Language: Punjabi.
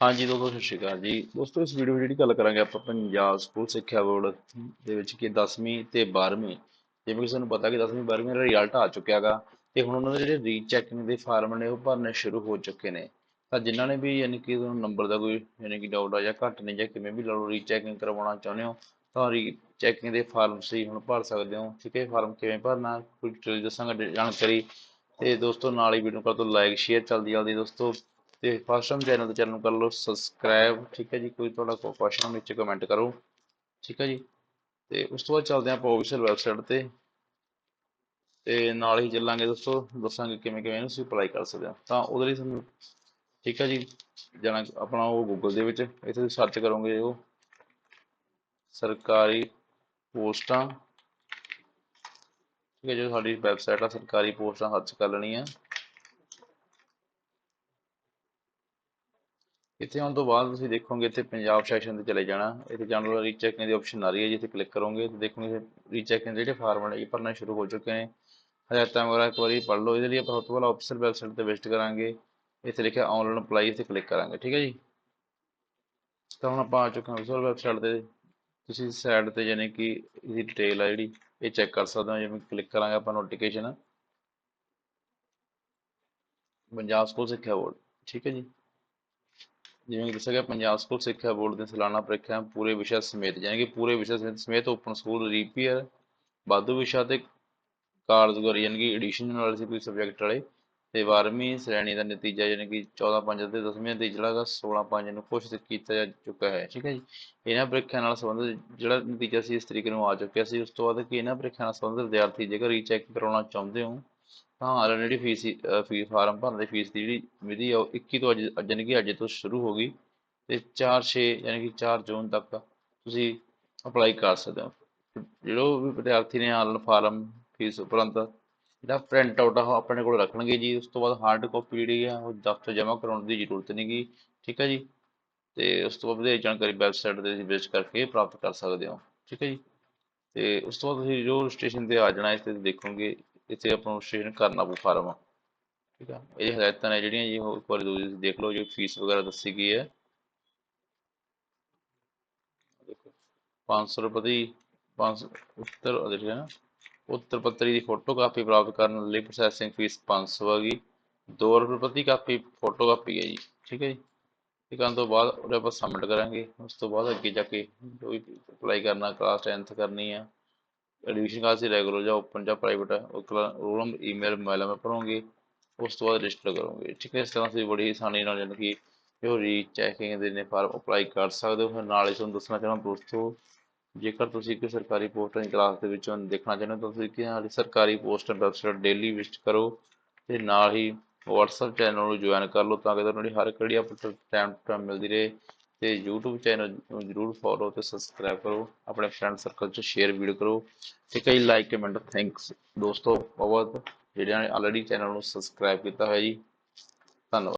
ਹਾਂਜੀ, ਦੋਸਤੋ, ਸਤਿ ਸ਼੍ਰੀ ਅਕਾਲ ਜੀ। ਦੋਸਤੋ, ਇਸ ਵੀਡੀਓ ਵਿੱਚ ਜਿਹੜੀ ਗੱਲ ਕਰਾਂਗੇ, ਆਪਾਂ ਪੰਜਾਬ ਸਕੂਲ ਸਿੱਖਿਆ ਬੋਰਡ ਦੇ ਵਿੱਚ ਕਿ 10ਵੀਂ ਤੇ 12ਵੀਂ ਜਿਵੇਂ ਕਿ ਤੁਹਾਨੂੰ ਪਤਾ ਕਿ 10ਵੀਂ 12ਵੀਂ ਦਾ ਰਿਜ਼ਲਟ ਆ ਚੁੱਕਿਆ ਗਾ, ਤੇ ਹੁਣ ਉਹਨਾਂ ਦੇ ਜਿਹੜੇ ਰੀਚੈਕਿੰਗ ਦੇ ਫਾਰਮ ਨੇ, ਉਹ ਭਰਨੇ ਸ਼ੁਰੂ ਹੋ ਚੁੱਕੇ ਨੇ। ਤਾਂ ਜਿਨ੍ਹਾਂ ਨੇ ਵੀ ਯਾਨੀ ਕਿ ਤੁਹਾਨੂੰ ਨੰਬਰ ਦਾ ਕੋਈ ਯਾਨੀ ਕਿ ਡਾਊਟ ਆ ਜਾਂ ਘੱਟ ਨੇ ਜਾਂ ਕਿਵੇਂ ਵੀ ਲਾ ਲਓ ਰੀਚੈਕਿੰਗ ਕਰਵਾਉਣਾ ਚਾਹੁੰਦੇ ਹੋ, ਤਾਂ ਰੀਚੈਕਿੰਗ ਦੇ ਫਾਰਮ ਤੁਸੀਂ ਹੁਣ ਭਰ ਸਕਦੇ ਹੋ, ਠੀਕ ਹੈ ਫਾਰਮ ਕਿਵੇਂ ਭਰਨਾ, ਕੋਈ ਡਿਟੇਲ ਦੱਸਾਂਗਾ, ਜਾਣਕਾਰੀ। ਤੇ ਦੋਸਤੋ, ਨਾਲ ਹੀ ਵੀਡੀਓ ਕਰ ਦਿਓ ਲਾਈਕ ਸ਼ੇਅਰ ਜਲਦੀ ਜਲਦੀ ਦੋਸਤੋ। ਤੇ ਫਸਟ ਟਾਈਮ ਚੈਨਲ ਤੇ ਚੈਨਲ ਨੂੰ ਕਰ ਲਓ ਸਬਸਕ੍ਰਾਈਬ ਠੀਕ ਹੈ ਜੀ? ਕੋਈ ਤੁਹਾਡਾ ਕੋਈ ਕੁਐਸਚਨ ਵਿੱਚ ਕਮੈਂਟ ਕਰੋ, ਠੀਕ ਹੈ ਜੀ? ਤੇ ਉਸ ਤੋਂ ਬਾਅਦ ਚੱਲਦੇ ਆਪਾਂ ਆਫੀਸ਼ੀਅਲ ਵੈਬਸਾਈਟ ਤੇ। ਤੇ ਨਾਲ ਹੀ ਚੱਲਾਂਗੇ ਦੋਸਤੋ, ਦੱਸਾਂਗੇ ਕਿਵੇਂ ਕਿਵੇਂ ਇਹਨੂੰ ਤੁਸੀਂ ਅਪਲਾਈ ਕਰ ਸਕਦੇ ਹੋ। ਤਾਂ ਉਹਦੇ ਲਈ ਤੁਹਾਨੂੰ, ਠੀਕ ਹੈ ਜੀ? ਜਾਣਾ ਆਪਣਾ ਉਹ ਗੂਗਲ ਦੇ ਵਿੱਚ, ਇੱਥੇ ਤੁਸੀਂ ਸਰਚ ਕਰੋਗੇ ਉਹ ਸਰਕਾਰੀ ਪੋਸਟਾਂ। ਠੀਕ ਹੈ ਜੋ ਸਾਡੀ ਵੈਬਸਾਈਟ ਆ, ਸਰਕਾਰੀ ਪੋਸਟਾਂ ਸਰਚ ਕਰ ਲੈਣੀ ਆ ਇੱਥੇ ਆਉਣ ਤੋਂ ਬਾਅਦ ਤੁਸੀਂ ਦੇਖੋਗੇ ਇੱਥੇ ਪੰਜਾਬ ਸੈਸ਼ਨ ਤੇ ਚਲੇ ਜਾਣਾ। ਇੱਥੇ ਜਾਣ ਵਾਲਾ ਰੀਚੈਕਿੰਗ ਦੀ ਆਪਸ਼ਨ ਆ ਰਹੀ ਹੈ, ਜਿੱਥੇ ਕਲਿੱਕ ਕਰੋਗੇ ਤੇ ਦੇਖੋਗੇ ਰੀਚੈਕਿੰਗ ਦੇ ਜਿਹੜੇ ਫਾਰਮ ਨੇ ਇਹ ਭਰਨਾ ਸ਼ੁਰੂ ਹੋ ਚੁੱਕੇ ਨੇ। ਹਦਾਇਤਾਂ ਵਗੈਰਾ ਇੱਕ ਵਾਰੀ ਪੜ੍ਹ ਲਓ, ਇਹਦੇ ਲਈ ਆਪਾਂ ਸਭ ਤੋਂ ਪਹਿਲਾਂ ਆਫੀਸ਼ੀਅਲ ਵੈਬਸਾਈਟ ਤੇ ਵਿਜ਼ਿਟ ਕਰਾਂਗੇ। ਇੱਥੇ ਲਿਖਿਆ ਆਨਲਾਈਨ ਅਪਲਾਈ ਇੱਥੇ ਕਲਿੱਕ ਕਰਾਂਗੇ, ਠੀਕ ਹੈ ਜੀ? ਤਾਂ ਹੁਣ ਆਪਾਂ ਆ ਚੁੱਕੇ ਹਾਂ ਆਫੀਸ਼ੀਅਲ ਵੈਬਸਾਈਟ ਤੇ। ਤੁਸੀਂ ਸਾਈਡ ਤੇ ਜਾਨੀ ਕਿ ਇਹਦੀ ਡਿਟੇਲ ਆ ਜਿਹੜੀ, ਇਹ ਚੈੱਕ ਕਰ ਸਕਦੇ ਹੋ, ਜਿਵੇਂ ਕਲਿੱਕ ਕਰਾਂਗੇ ਆਪਾਂ ਨੋਟੀਫਿਕੇਸ਼ਨ ਪੰਜਾਬ ਸਕੂਲ ਸਿੱਖਿਆ ਬੋਰਡ ਠੀਕ ਹੈ ਜੀ? ਜਿਵੇਂ ਕਿ ਦੱਸਿਆ ਗਿਆ, ਪੰਜਾਬ ਸਕੂਲ ਸਿੱਖਿਆ ਬੋਰਡ ਦੀਆਂ ਸਾਲਾਨਾ ਪ੍ਰੀਖਿਆ ਪੂਰੇ ਵਿਸ਼ਾ ਸਮੇਤ, ਯਾਨੀ ਕਿ ਪੂਰੇ ਵਿਸ਼ਾ ਸਮੇਤ ਸਮੇਤ ਓਪਨ ਸਕੂਲ, ਰੀਪੀਅਰ ਵਾਧੂ ਵਿਸ਼ਾ ਤੇ ਕਾਰਜਕਾਰੀ ਯਾਨੀ ਕਿ ਐਡੀਸ਼ਨ ਵਾਲੇ ਸੀ ਕੋਈ ਸਬਜੈਕਟ ਵਾਲੇ। ਤੇ 12ਵੀਂ ਸ਼੍ਰੇਣੀ ਦਾ ਨਤੀਜਾ, ਯਾਨੀ ਕਿ 14 5 ਤੇ 10ਵੀਂ ਦਾ ਜਿਹੜਾ ਹੈਗਾ 16 5 ਨੂੰ ਘੋਸ਼ਿਤ ਕੀਤਾ ਜਾ ਚੁੱਕਾ ਹੈ, ਠੀਕ ਹੈ ਜੀ। ਇਹਨਾਂ ਪ੍ਰੀਖਿਆ ਨਾਲ ਸੰਬੰਧਿਤ ਜਿਹੜਾ ਨਤੀਜਾ ਸੀ, ਇਸ ਤਰੀਕੇ ਨੂੰ ਆ ਚੁੱਕਿਆ ਸੀ। ਉਸ ਤੋਂ ਬਾਅਦ ਕਿ ਇਹਨਾਂ ਪ੍ਰੀਖਿਆ ਨਾਲ ਸੰਬੰਧਿਤ ਵਿਦਿਆਰਥੀ ਜੇਕਰ ਰੀਚੈਕ ਕਰਾਉਣਾ ਚਾਹੁੰਦੇ ਹੋ ਤਾਂ ਆਲਰੇਡੀ ਫੀਸ ਫੀਸ ਫਾਰਮ ਭਰਨ ਦੀ ਫੀਸ ਦੀ ਜਿਹੜੀ ਵਿਧੀ ਆ, ਉਹ 21 ਤੋਂ ਅੱਜ ਯਾਨੀ ਕਿ ਅੱਜ ਤੋਂ ਸ਼ੁਰੂ ਹੋ ਗਈ ਤੇ 4 6 ਯਾਨੀ ਕਿ 4 ਜੂਨ ਤੱਕ ਤੁਸੀਂ ਅਪਲਾਈ ਕਰ ਸਕਦੇ ਹੋ। ਜਿਹੜਾ ਵੀ ਵਿਦਿਆਰਥੀ ਨੇ ਆਨਲਾਈਨ ਫਾਰਮ ਫੀਸ ਉਪਰੰਤ ਜਿਹੜਾ ਪ੍ਰਿੰਟ ਆਊਟ ਆ, ਉਹ ਆਪਣੇ ਕੋਲ ਰੱਖਣਗੇ ਜੀ। ਉਸ ਤੋਂ ਬਾਅਦ ਹਾਰਡ ਕਾਪੀ ਜਿਹੜੀ ਆ, ਉਹ ਦਫ਼ਤਰ ਜਮ੍ਹਾਂ ਕਰਾਉਣ ਦੀ ਜ਼ਰੂਰਤ ਨਹੀਂ ਗੀ, ਠੀਕ ਹੈ ਜੀ? ਤੇ ਉਸ ਤੋਂ ਬਾਅਦ ਵਧੇਰੇ ਜਾਣਕਾਰੀ ਵੈਬਸਾਈਟ ਤੇ ਤੁਸੀਂ ਵਿਜ਼ਿਟ ਕਰਕੇ ਪ੍ਰਾਪਤ ਕਰ ਸਕਦੇ ਹੋ, ਠੀਕ ਹੈ ਜੀ? ਤੇ ਉਸ ਤੋਂ ਬਾਅਦ ਤੁਸੀਂ ਜੋ ਸਟੇਸ਼ਨ ਤੇ ਆ ਜਾਣਾ, ਇਸ ਤੇ ਦੇਖੋਗੇ ਇੱਥੇ ਆਪਾਂ ਨੂੰ ਰਜਿਸਟ੍ਰੇਸ਼ਨ ਕਰਨਾ ਪਊ ਫਾਰਮ ਠੀਕ ਆ? ਇਹ ਹਦਾਇਤਾਂ ਨੇ ਜਿਹੜੀਆਂ ਜੀ, ਉਹ ਇੱਕ ਵਾਰੀ ਤੁਸੀਂ ਦੇਖ ਲਓ, ਜੋ ਫੀਸ ਵਗੈਰਾ ਦੱਸੀ ਗਈ ਹੈ। ਦੇਖੋ 500 ਰੁਪਏ ਦੀ 500 ਉੱਤਰ ਦੇਖਿਆ ਨਾ, ਉੱਤਰ ਪੱਤਰੀ ਦੀ ਫੋਟੋ ਕਾਪੀ ਪ੍ਰਾਪਤ ਕਰਨ ਲਈ ਪ੍ਰੋਸੈਸਿੰਗ ਫੀਸ 500 ਹੈਗੀ 2 ਰੁਪਏ ਪ੍ਰਤੀ ਕਾਪੀ ਫੋਟੋ ਕਾਪੀ ਹੈ ਜੀ, ਠੀਕ ਹੈ ਜੀ? ਇਹ ਕਰਨ ਤੋਂ ਬਾਅਦ ਉਹਦੇ ਆਪਾਂ ਸਬਮਿਟ ਕਰਾਂਗੇ। ਉਸ ਤੋਂ ਬਾਅਦ ਅੱਗੇ ਜਾ ਕੇ ਜੋ ਵੀ ਅਪਲਾਈ ਕਰਨਾ ਕਲਾਸ 10th ਕਰਨੀ ਆ। ਐਡਮਿਸ਼ਨ ਕਲਾਸ ਦੀ ਰੈਗੂਲਰ ਜਾਂ ਓਪਨ ਜਾਂ ਪ੍ਰਾਈਵੇਟ ਉਹ roll number email mobile number ਭਰੋਗੇ, ਉਸ ਤੋਂ ਬਾਅਦ ਰਜਿਸਟਰ ਕਰੋਗੇ। ਠੀਕ ਹੈ, ਇਸ ਤਰ੍ਹਾਂ ਤੁਸੀਂ ਬੜੀ ਆਸਾਨੀ ਨਾਲ ਜਾਣੀ ਕਿ ਜੋ ਰੀਚੈਕਿੰਗ ਦੇ ਨੇ ਫਾਰਮ ਅਪਲਾਈ ਕਰ ਸਕਦੇ ਹੋ। ਨਾਲ ਹੀ ਤੁਹਾਨੂੰ ਦੱਸਣਾ ਚਾਹੁੰਦਾ ਦੋਸਤੋ, ਜੇਕਰ ਤੁਸੀਂ ਇੱਕ ਸਰਕਾਰੀ ਪੋਸਟਾਂ ਦੀ ਕਲਾਸ ਦੇ ਵਿੱਚੋਂ ਦੇਖਣਾ ਚਾਹੁੰਦੇ ਹੋ, ਤਾਂ ਤੁਸੀਂ ਕਿ ਸਰਕਾਰੀ ਪੋਸਟਾਂ ਵੈਬਸਾਈਟ ਡੇਲੀ ਵਿਜ਼ਿਟ ਕਰੋ ਤੇ ਨਾਲ ਹੀ WhatsApp ਚੈਨਲ ਨੂੰ ਜੁਆਇਨ ਕਰ ਲਓ, ਤਾਂ ਕਿ ਤੁਹਾਨੂੰ ਹਰ ਇੱਕ ਜਿਹੜੀ ਅਪਡੇਟ ਟਾਈਮ ਟੂ ਟਾਈਮ ਮਿਲਦੀ ਰਹੇ। ਤੇ YouTube ਚੈਨਲ ਨੂੰ ਜਰੂਰ ਫੋਲੋ ਤੇ ਸਬਸਕ੍ਰਾਈਬ ਕਰੋ, ਆਪਣੇ ਫਰੈਂਡ ਸਰਕਲ 'ਚ ਸ਼ੇਅਰ ਵੀਡੀਓ ਕਰੋ ਤੇ ਕਈ ਲਾਈਕ ਕਮੈਂਟ ਥੈਂਕਸ ਦੋਸਤੋ ਬਹੁਤ ਜਿਹੜਿਆਂ ਨੇ ਆਲਰੇਡੀ ਚੈਨਲ ਨੂੰ ਸਬਸਕ੍ਰਾਈਬ ਕੀਤਾ ਹੋਇਆ ਜੀ, ਧੰਨਵਾਦ।